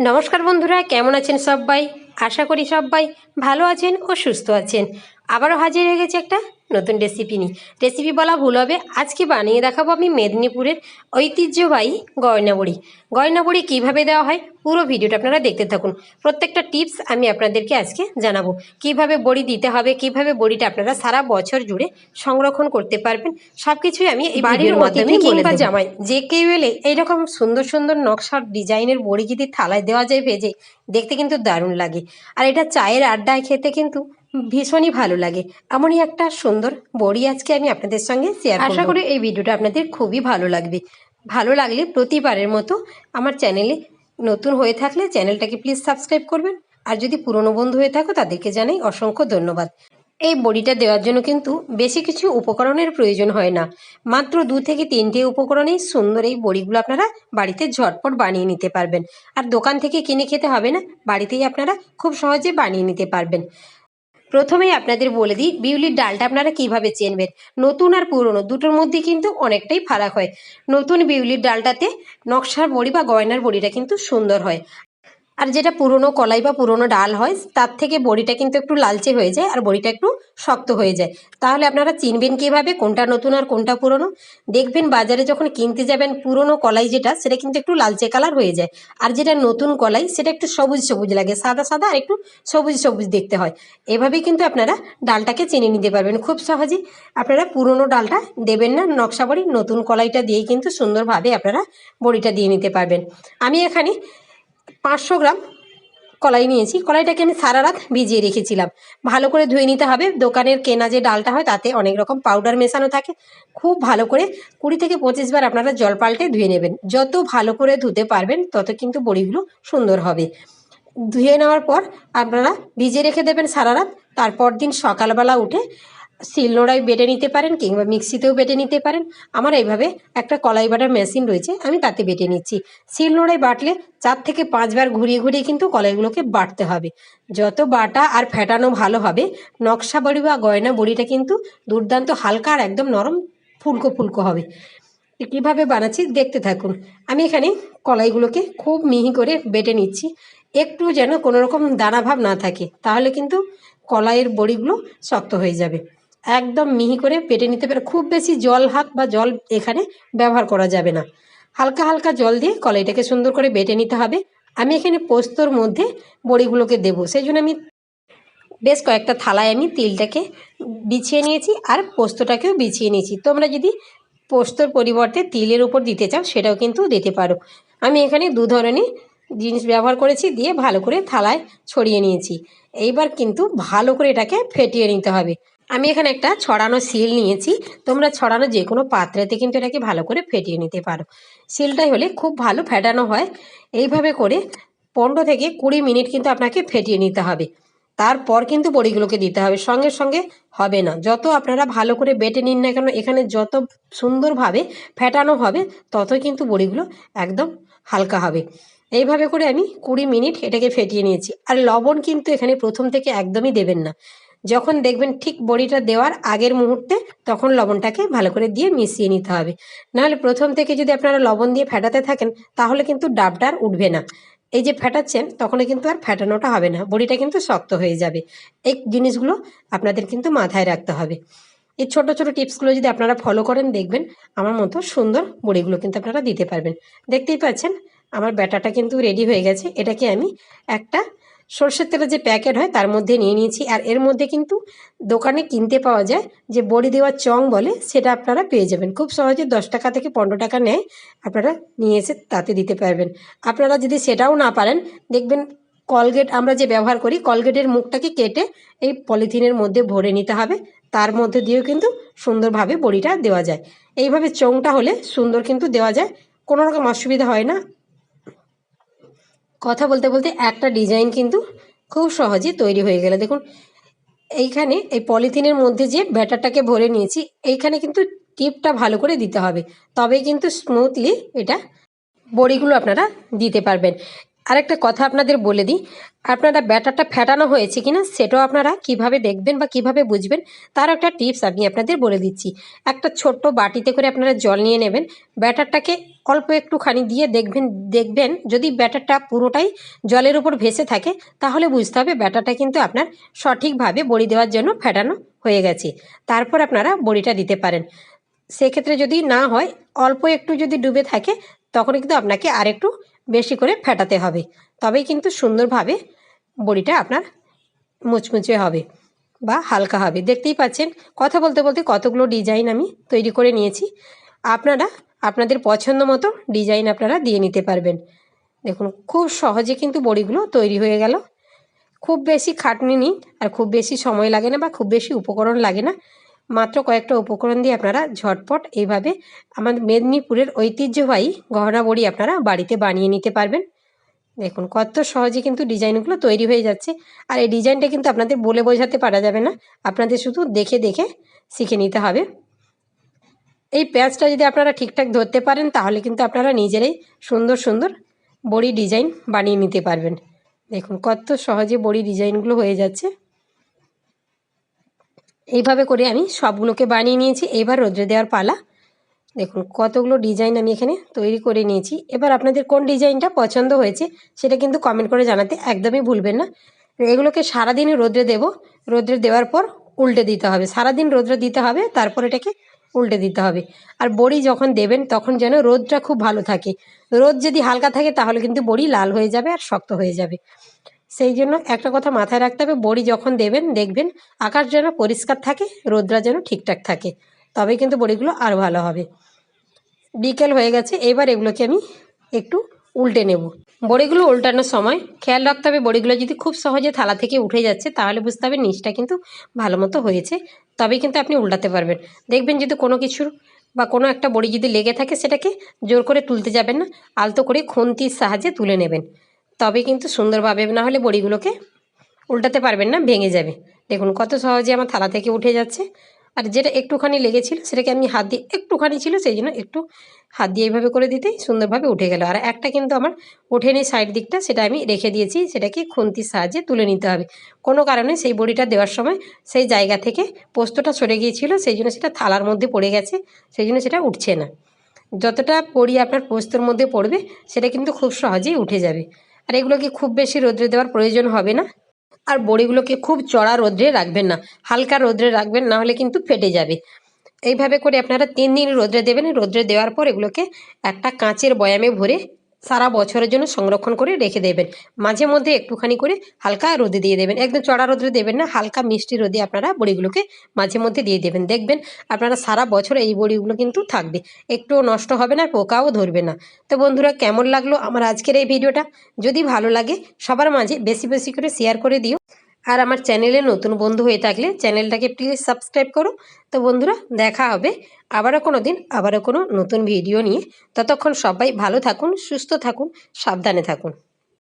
নমস্কার বন্ধুরা কেমন আছেন সবাই? আশা করি সবাই ভালো আছেন ও সুস্থ আছেন। আবারও হাজির হয়ে গেছে একটা নতুন রেসিপি নিয়ে। রেসিপি বলা ভুল হবে। আজকে বানিয়ে দেখাবো আমি মেদিনীপুরের ঐতিহ্যবাহী গয়না বড়ি গয়না বড়ি কীভাবে দেওয়া হয় পুরো ভিডিওটা আপনারা দেখতে থাকুন। প্রত্যেকটা টিপস আমি আপনাদেরকে আজকে জানাব। কীভাবে বড়ি দিতে হবে কীভাবে বড়িটা আপনারা সারা বছর জুড়ে সংরক্ষণ করতে পারবেন সব কিছুই আমি এই বাড়ির মাধ্যমে কিংবা জামাই যে কেউ এলে এইরকম সুন্দর সুন্দর নকশার ডিজাইনের বড়ি যদি থালায় দেওয়া যায় ভেজে দেখতে কিন্তু দারুণ লাগে। আর এটা চায়ের আড্ডায় খেতে কিন্তু ভীষণই ভালো লাগে। এমনই একটা সুন্দর বড়ি আজকে আমি আপনাদের সঙ্গে শেয়ার আশা করি এই ভিডিওটা আপনাদের খুবই ভালো লাগবে। ভালো লাগলে প্রতিবারের মতো আমার চ্যানেলে নতুন হয়ে থাকলে চ্যানেলটাকে প্লিজ সাবস্ক্রাইব করবেন। আর যদি পুরনো বন্ধু হয়ে থাকো, তাদেরকে জানাই অসংখ্য ধন্যবাদ। এই বড়িটা দেওয়ার জন্য কিন্তু বেশি কিছু উপকরণের প্রয়োজন হয় না। মাত্র দু থেকে তিনটে উপকরণেই সুন্দর এই বড়িগুলো আপনারা বাড়িতে ঝটপট বানিয়ে নিতে পারবেন। আর দোকান থেকে কিনে খেতে হবে না, বাড়িতেই আপনারা খুব সহজে বানিয়ে নিতে পারবেন। প্রথমেই আপনাদের বলে দিই, বিউলির ডালটা আপনারা কীভাবে চেনবেন? নতুন আর পুরনো, দুটোর মধ্যে কিন্তু অনেকটাই ফারাক হয়। নতুন বিউলির ডালটাতে নকশার বড়ি বা গয়নার বড়িটা কিন্তু সুন্দর হয়। আর যেটা পুরনো কলাই বা পুরনো ডাল হয়, তার থেকে বড়িটা কিন্তু একটু লালচে হয়ে যায় আর বড়িটা একটু শক্ত হয়ে যায়। তাহলে আপনারা চিনবেন কীভাবে কোনটা নতুন আর কোনটা পুরনো? দেখবেন বাজারে যখন কিনতে যাবেন পুরনো কলাই যেটা, সেটা কিন্তু একটু লালচে কালার হয়ে যায়। আর যেটা নতুন কলাই, সেটা একটু সবুজ সবুজ লাগে, সাদা সাদা আর একটু সবুজ সবুজ দেখতে হয়। এভাবেই কিন্তু আপনারা ডালটাকে চিনে নিতে পারবেন খুব সহজেই আপনারা পুরনো ডালটা দেবেন না, নকশা বড়ি নতুন কলাইটা দিয়েই কিন্তু সুন্দরভাবে আপনারা বড়িটা দিয়ে নিতে পারবেন। আমি এখানে পাঁচশো গ্রাম কলাই নিয়েছি। কলাইটাকে আমি সারা রাত ভিজিয়ে রেখেছিলাম। ভালো করে ধুয়ে নিতে হবে। দোকানের কেনা যে ডালটা হয়, তাতে অনেক রকম পাউডার মেশানো থাকে। খুব ভালো করে কুড়ি থেকে পঁচিশ বার আপনারা জল পাল্টে ধুয়ে নেবেন। যত ভালো করে ধুতে পারবেন, তত কিন্তু বড়িগুলো সুন্দর হবে। ধুয়ে নেওয়ার পর আপনারা ভিজে রেখে দেবেন সারা রাত। তারপর দিন সকালবেলা উঠে শিলনোড়ায় বেটে নিতে পারেন কিংবা মিক্সিতেও বেটে নিতে পারেন। আমার এইভাবে একটা কলাই বাটার মেশিন রয়েছে, আমি তাতে বেটে নিচ্ছি। শিলনোড়ায় বাটলে চার থেকে পাঁচবার ঘুরিয়ে ঘুরিয়ে কিন্তু কলাইগুলোকে বাটতে হবে। যত বাটা আর ফেটানো ভালো হবে, নকশা বড়ি বা গয়না বড়িটা কিন্তু দুর্দান্ত হালকা আর একদম নরম ফুলকো ফুলকো হবে। কীভাবে বানাচ্ছি দেখতে থাকুন। আমি এখানে কলাইগুলোকে খুব মিহি করে বেটে নিচ্ছি। একটু যেন কোনো রকম দানাভাব না থাকে, তাহলে কিন্তু কলাইয়ের বড়িগুলো শক্ত হয়ে যাবে। একদম মিহি করে পেটে নিতে পারে খুব বেশি জল হাত বা জল এখানে ব্যবহার করা যাবে না। হালকা হালকা জল দিয়ে কলাইটাকে সুন্দর করে বেটে নিতে হবে। আমি এখানে পোস্তর মধ্যে বড়িগুলোকে দেবো সেই জন্য আমি বেশ কয়েকটা থালায় আমি তিলটাকে বিছিয়ে নিয়েছি আর পোস্তটাকেও বিছিয়ে নিয়েছি। তোমরা যদি পোস্তর পরিবর্তে তিলের উপর দিতে চাও সেটাও কিন্তু দিতে পারো। আমি এখানে দু ধরনের জিনিস ব্যবহার করেছি, দিয়ে ভালো করে থালায় ছড়িয়ে নিয়েছি। এইবার কিন্তু ভালো করে এটাকে ফেটিয়ে নিতে হবে। আমি এখানে একটা ছড়ানো শিল নিয়েছি। তোমরা ছড়ানো যে কোনো পাত্রেতে কিন্তু এটাকে ভালো করে ফেটিয়ে নিতে পারো। শিলটাই হলে খুব ভালো ফেটানো হয়। এইভাবে করে পনেরো থেকে কুড়ি মিনিট কিন্তু আপনাকে ফেটিয়ে নিতে হবে। তারপর কিন্তু বড়িগুলোকে দিতে হবে। সঙ্গে সঙ্গে হবে না। যত আপনারা ভালো করে বেটে নিন না কেন, এখানে যত সুন্দরভাবে ফেটানো হবে তত কিন্তু বড়িগুলো একদম হালকা হবে। এইভাবে করে আমি কুড়ি মিনিট এটাকে ফেটিয়ে নিয়েছি। আর লবণ কিন্তু এখানে প্রথম থেকে একদমই দেবেন না। যখন দেখবেন ঠিক বড়িটা দেওয়ার আগের মুহূর্তে, তখন লবণটাকে ভালো করে দিয়ে মিশিয়ে নিতে হবে। নাহলে প্রথম থেকে যদি আপনারা লবণ দিয়ে ফেটাতে থাকেন, তাহলে কিন্তু ডাবটা আর উঠবে না। এই যে ফেটাচ্ছেন তখন কিন্তু আর ফেটানোটা হবে না। বড়িটা কিন্তু শক্ত হয়ে যাবে। এই জিনিসগুলো আপনাদের কিন্তু মাথায় রাখতে হবে। এই ছোট ছোট টিপসগুলো যদি আপনারা ফলো করেন, দেখবেন আমার মতো সুন্দর বড়িগুলো কিন্তু আপনারা দিতে পারবেন। দেখতেই পাচ্ছেন, আমার ব্যাটাটা কিন্তু রেডি হয়ে গেছে। এটাকে আমি একটা সর্ষের তেলের যে প্যাকেট হয় তার মধ্যে নিয়ে নিয়েছি। আর এর মধ্যে কিন্তু দোকানে কিনতে পাওয়া যায় যে বড়ি দেওয়ার চং বলে, সেটা আপনারা পেয়ে যাবেন। খুব সহজে দশ টাকা থেকে পনেরো টাকা নেয়, আপনারা নিয়ে এসে তাতে দিতে পারবেন। আপনারা যদি সেটাও না পারেন, দেখবেন কলগেট আমরা যে ব্যবহার করি, কলগেটের মুখটাকে কেটে এই পলিথিনের মধ্যে ভরে নিতে হবে। তার মধ্যে দিয়েও কিন্তু সুন্দরভাবে বড়িটা দেওয়া যায়। এইভাবে চোংটা হলে সুন্দর কিন্তু দেওয়া যায়। কোনো রকম অসুবিধা হয় না। কথা বলতে বলতে একটা ডিজাইন কিন্তু খুব সহজে তৈরি হয়ে গেল। দেখুন, এইখানে এই পলিথিনের মধ্যে যে ব্যাটারটাকে ভরে নিয়েছি, এইখানে কিন্তু টিপটা ভালো করে দিতে হবে। তবে কিন্তু স্মুথলি এটা বড়িগুলো আপনারা দিতে পারবেন। আরেকটা কথা আপনাদের বলে দিই, আপনারা ব্যাটারটা ফেটানো হয়েছে কিনা সেটাও আপনারা কীভাবে দেখবেন বা কীভাবে বুঝবেন তার একটা টিপস আমি আপনাদের বলে দিচ্ছি। একটা ছোট্ট বাটিতে করে আপনারা জল নিয়ে নেবেন, ব্যাটারটাকে অল্প একটুখানি দিয়ে দেখবেন দেখবেন যদি ব্যাটারটা পুরোটাই জলের উপর ভেসে থাকে তাহলে বুঝতে হবে ব্যাটারটা কিন্তু আপনার সঠিকভাবে বড়ি দেওয়ার জন্য ফেটানো হয়ে গেছে। তারপর আপনারা বড়িটা দিতে পারেন। সেক্ষেত্রে যদি না হয়, অল্প একটু যদি ডুবে থাকে তখন কিন্তু আপনাকে আরেকটু বেশি করে ফেটাতে হবে। তবেই কিন্তু সুন্দরভাবে বড়িটা আপনার মুচমুচে হবে বা হালকা হবে। দেখতেই পাচ্ছেন, কথা বলতে বলতে কতগুলো ডিজাইন আমি তৈরি করে নিয়েছি। আপনারা, আপনাদের পছন্দ মতো ডিজাইন আপনারা দিয়ে নিতে পারবেন। দেখুন, খুব সহজে কিন্তু বড়িগুলো তৈরি হয়ে গেল। খুব বেশি খাটনি নেই আর খুব বেশি সময় লাগে না বা খুব বেশি উপকরণ লাগে না। মাত্র কয়েকটা উপকরণ দিয়ে আপনারা ঝটপট এইভাবে আমাদের মেদিনীপুরের ঐতিহ্যবাহী গহনা বড়ি আপনারা বাড়িতে বানিয়ে নিতে পারবেন। দেখুন, কত সহজে কিন্তু ডিজাইনগুলো তৈরি হয়ে যাচ্ছে। আর এই ডিজাইনটা কিন্তু আপনাদের বলে বোঝাতে পারা যাবে না। আপনাদের শুধু দেখে দেখে শিখে নিতে হবে। এই পেঁয়াজটা যদি আপনারা ঠিকঠাক ধরতে পারেন, তাহলে কিন্তু আপনারা নিজেরাই সুন্দর সুন্দর বড়ি ডিজাইন বানিয়ে নিতে পারবেন। দেখুন, কত সহজে বড়ি ডিজাইনগুলো হয়ে যাচ্ছে। এইভাবে করে আমি সবগুলোকে বানিয়ে নিয়েছি। এবার রোদ্রে দেওয়ার পালা। দেখুন, কতগুলো ডিজাইন আমি এখানে তৈরি করে নিয়েছি। এবার আপনাদের কোন ডিজাইনটা পছন্দ হয়েছে সেটা কিন্তু কমেন্ট করে জানাতে একদমই ভুলবেন না। এগুলোকে সারাদিন রোদ্রে দেব। রোদ্রে দেওয়ার পর উল্টে দিতে হবে। সারাদিন রোদ্রে দিতে হবে, তারপর এটাকে উল্টে দিতে হবে। আর বড়ি যখন দেবেন, তখন যেন রোদটা খুব ভালো থাকে। রোদ যদি হালকা থাকে, তাহলে কিন্তু বড়ি লাল হয়ে যাবে আর শক্ত হয়ে যাবে। সেই জন্য একটা কথা মাথায় রাখতে হবে, বড়ি যখন দেবেন, দেখবেন আকাশ যেন পরিষ্কার থাকে, রোদরা যেন ঠিকঠাক থাকে, তবেই কিন্তু বড়িগুলো আরও ভালো হবে। বিকেল হয়ে গেছে, এবার এগুলোকে আমি একটু উল্টে নেব। বড়িগুলো উল্টানোর সময় খেয়াল রাখতে হবে, বড়িগুলো যদি খুব সহজে থালা থেকে উঠে যাচ্ছে, তাহলে বুঝতে হবে নিচটা কিন্তু ভালো মতো হয়েছে, তবেই কিন্তু আপনি উল্টাতে পারবেন। দেখবেন যদি কোনো কিছুর বা কোনো একটা বড়ি যদি লেগে থাকে, সেটাকে জোর করে তুলতে যাবেন না, আলতো করে খুন্তির সাহায্যে তুলে নেবেন। তবে কিন্তু সুন্দরভাবে না হলে বড়িগুলোকে উল্টাতে পারবেন না, ভেঙে যাবে। দেখুন কত সহজে আমার থালা থেকে উঠে যাচ্ছে। আর যেটা একটুখানি লেগেছিল সেটাকে আমি হাত দিয়ে একটুখানি ছিল, সেই জন্য একটু হাত দিয়ে এইভাবে করে দিতেই সুন্দরভাবে উঠে গেল। আর একটা কিন্তু আমার ওঠেনি সাইড দিকটা, সেটা আমি রেখে দিয়েছি, সেটাকে খুন্তির সাহায্যে তুলে নিতে হবে। কোনো কারণে সেই বড়িটা দেওয়ার সময় সেই জায়গা থেকে পোস্তটা সরে গিয়েছিল, সেই জন্য সেটা থালার মধ্যে পড়ে গেছে, সেই জন্য সেটা উঠছে না। যতটা পড়ি আপনার পোস্তর মধ্যে পড়বে, সেটা কিন্তু খুব সহজেই উঠে যাবে। আর এগুলোকে খুব বেশি রোদ্রে দেওয়ার প্রয়োজন হবে না। আর বড়িগুলোকে খুব চড়া রোদ্রে রাখবেন না। হালকা রোদ্রে রাখবেন, না হলে কিন্তু ফেটে যাবে। এইভাবে করে আপনারা তিন দিন রোদ্রে দেবেন। রোদ্রে দেওয়ার পর এগুলোকে একটা কাঁচের বয়ামে ভরে সারা বছরের জন্য সংরক্ষণ করে রেখে দেবেন। মাঝে মধ্যে একটুখানি করে হালকা রোদে দিয়ে দেবেন। একদম চড়া রোদে দেবেন না, হালকা মিষ্টি রোদে আপনারা বড়িগুলোকে মাঝে মধ্যে দিয়ে দেবেন। দেখবেন আপনারা সারা বছর এই বড়িগুলো কিন্তু থাকবে। একটু নষ্ট হবে না, পোকাও ধরবে না। তো বন্ধুরা, কেমন লাগল আমার আজকের এই ভিডিওটা? যদি ভালো লাগে, সবার মাঝে বেশি বেশি করে শেয়ার করে দিও। আর আমার চ্যানেলে নতুন বন্ধু হয়ে থাকলে চ্যানেলটাকে প্লিজ সাবস্ক্রাইব করো। তো বন্ধুরা, দেখা হবে আবারও কোনো দিন, আবারও কোনো নতুন ভিডিও নিয়ে। ততক্ষণ সবাই ভালো থাকুন, সুস্থ থাকুন, সাবধানে থাকুন।